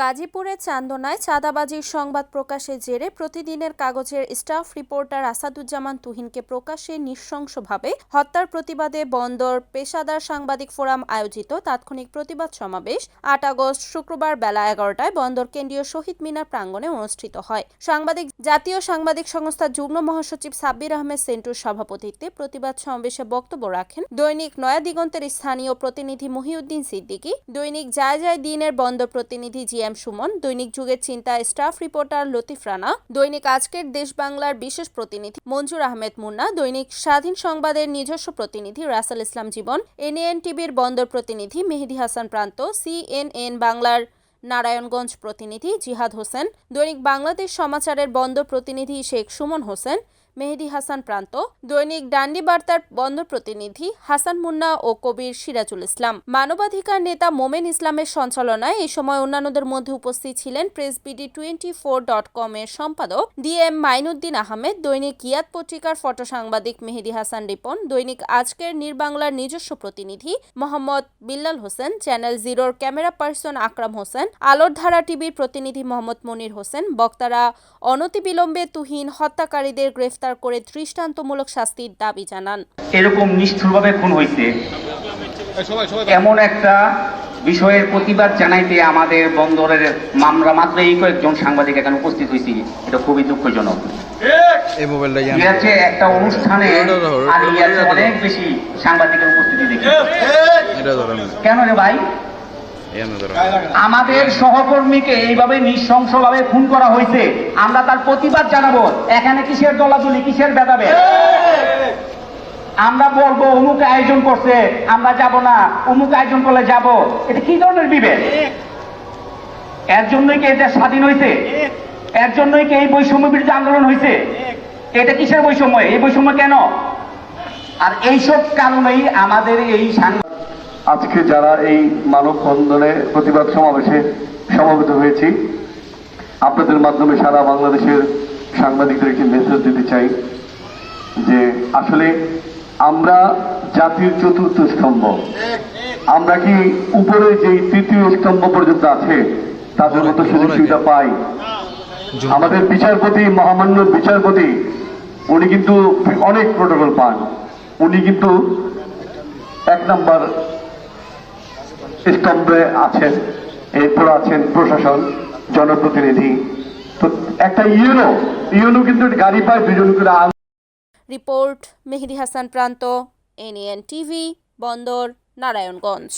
গাজীপুরের চান্দনায় চাঁদাবাজির সংবাদ প্রকাশের জেরে প্রতিদিনের কাগজের স্টাফ রিপোর্টার আসাদুজ্জামান তুহিনকে প্রকাশ্যে নৃশংসভাবে হত্যার প্রতিবাদে বন্দর পেশাদার সাংবাদিক ফোরাম আয়োজিত তাৎক্ষণিক প্রতিবাদ সমাবেশ আট আগস্ট শুক্রবার বেলা এগারোটায় বন্দর কেন্দ্রীয় শহীদ মিনার প্রাঙ্গণে অনুষ্ঠিত হয়। সাংবাদিক, জাতীয় সাংবাদিক সংস্থার যুগ্ম মহাসচিব সাব্বির আহমেদ সেন্টুর সভাপতিত্বে প্রতিবাদ সমাবেশে বক্তব্য রাখেন দৈনিক নয়া দিগন্তের স্থানীয় প্রতিনিধি মহিউদ্দিন সিদ্দিকী, দৈনিক যায় যায় দিনের বন্দর প্রতিনিধি জি এম সুমন, দৈনিক যুগের চিন্তা স্টাফ রিপোর্টার লতিফ রানা, দৈনিক আজকের দেশ বাংলার বিশেষ প্রতিনিধি মঞ্জুর আহমেদ মুন্না, দৈনিক স্বাধীন সংবাদের নিজস্ব প্রতিনিধি রাসেল ইসলাম জীবন এনএন টিভির বন্দর প্রতিনিধি মেহেদি হাসান প্রান্ত, সিএনএন বাংলার নারায়ণগঞ্জ প্রতিনিধি জিহাদ হোসেন, দৈনিক বাংলাদেশ সমাচারের বন্দর প্রতিনিধি শেখ সুমন হোসেন মেহেদি হাসান প্রান্ত, দৈনিক ডান্ডি বার্তার বন্দর প্রতিনিধি হাসান মুন্না ও কবির সিরাজুল ইসলাম। মানবাধিকার নেতা মোমেন ইসলামের সঞ্চালনায় এই সময় অন্যান্যদের মধ্যে উপস্থিত ছিলেন press BD twenty four dot com এর সম্পাদক ডি এম মাইনুদ্দিন আহমেদ, দৈনিক গিয়াত পত্রিকার ফটো সাংবাদিক মেহেদি হাসান রিপন, দৈনিক আজকের নির্বাংলার নিজস্ব প্রতিনিধি মোহাম্মদ বিল্লাল হোসেন, চ্যানেল জিরোর ক্যামেরা পার্সন আকরাম হোসেন আলোর ধারা টিভির প্রতিনিধি মোহাম্মদ মনির হোসেন, বক্তারা অনতিবিলম্বে তুহিন হত্যাকারীদের গ্রেফতার করে দৃষ্টান্তমূলক শাস্তির দাবি জানান। এরকম নিষ্ঠুরভাবে খুন হয়েছে এমন একটা বিষয়ের প্রতিবাদ জানাইতে আমাদের বন্দরের মামলা মাত্র এই কয়েকজন সাংবাদিক এখানে উপস্থিত হয়েছি এটা খুবই দুঃখজনক। একটা অনুষ্ঠানে আর অনেক বেশি সাংবাদিকের উপস্থিতি দেখি। কেন রে ভাই? আমাদের সহকর্মীকে এইভাবে নৃশংসভাবে খুন করা হয়েছে। আমরা তার প্রতিবাদ জানাব। এখানে কিসের দলাদলি, কিসের ভেদাভেদ? আমরা বলব, অমুক আয়োজন করছে, আমরা যাব না, অমুক আয়োজন করলে যাব। এটা কি ধরনের বিভেদ? এর জন্যই কি এটা স্বাধীন হয়েছে? এর জন্যই কি এই বৈষম্য বিরুদ্ধে আন্দোলন হয়েছে? এটা কিসের বৈষম্য? এই বৈষম্য কেন? আর এইসব কারণেই আমাদের এই সাংবাদিক আজকে যারা এই মানববন্ধনে প্রতিবাদ সমাবেশে সমবেত হয়েছি, আপনাদের মাধ্যমে সারা বাংলাদেশের সাংবাদিকদের একটি মেসেজ দিতে চাই যে আসলে আমরা জাতির চতুর্থ স্তম্ভ। আমরা কি উপরে যেই তৃতীয় স্তম্ভ পর্যন্ত আছে তাদের মতো সুযোগ সুবিধা পাই। আমাদের বিচারপতি, মহামান্য বিচারপতি, উনি কিন্তু অনেক প্রোটোকল পান। উনি কিন্তু এক নাম্বার স্তম্ভে আছেন, এরপর আছেন প্রশাসন, জনপ্রতিনিধি। তো একটা ইউনো ইউনো কিন্তু গাড়ি পায়, দুজন করে রিপোর্ট, মেহেদি হাসান প্রান্ত, এনএন টিভি, বন্দর, নারায়ণগঞ্জ।